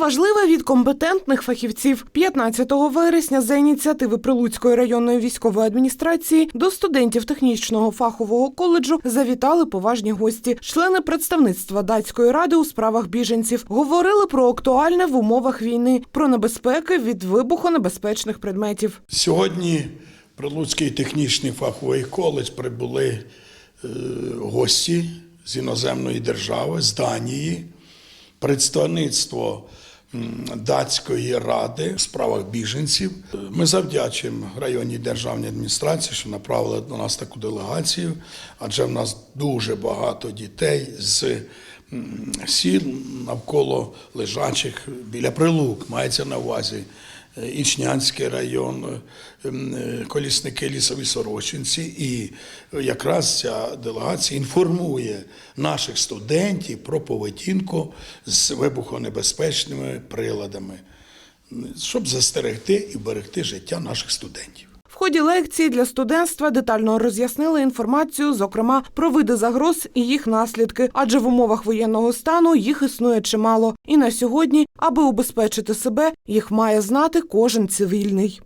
важливе від компетентних фахівців. 15 вересня за ініціативи Прилуцької районної військової адміністрації до студентів технічного фахового коледжу завітали поважні гості. Члени представництва датської ради у справах біженців говорили про актуальне в умовах війни, про небезпеки від вибухонебезпечних предметів. Сьогодні Прилуцький технічний фаховий коледж прибули е, гості з іноземної держави, з Данії, представництво датської ради в справах біженців. Ми завдячуємо районній державній адміністрації, що направили до нас таку делегацію, адже в нас дуже багато дітей з сіл навколо лежачих біля прилук, мається на увазі. Е, Ічнянський район, е, е, колісники лісові сорочинці. І якраз ця делегація інформує наших студентів про поведінку з вибухонебезпечними приладами, щоб застерегти і берегти життя наших студентів. Ході лекції для студентства детально роз'яснили інформацію, зокрема про види загроз і їх наслідки, адже в умовах воєнного стану їх існує чимало. І на сьогодні, аби убезпечити себе, їх має знати кожен цивільний.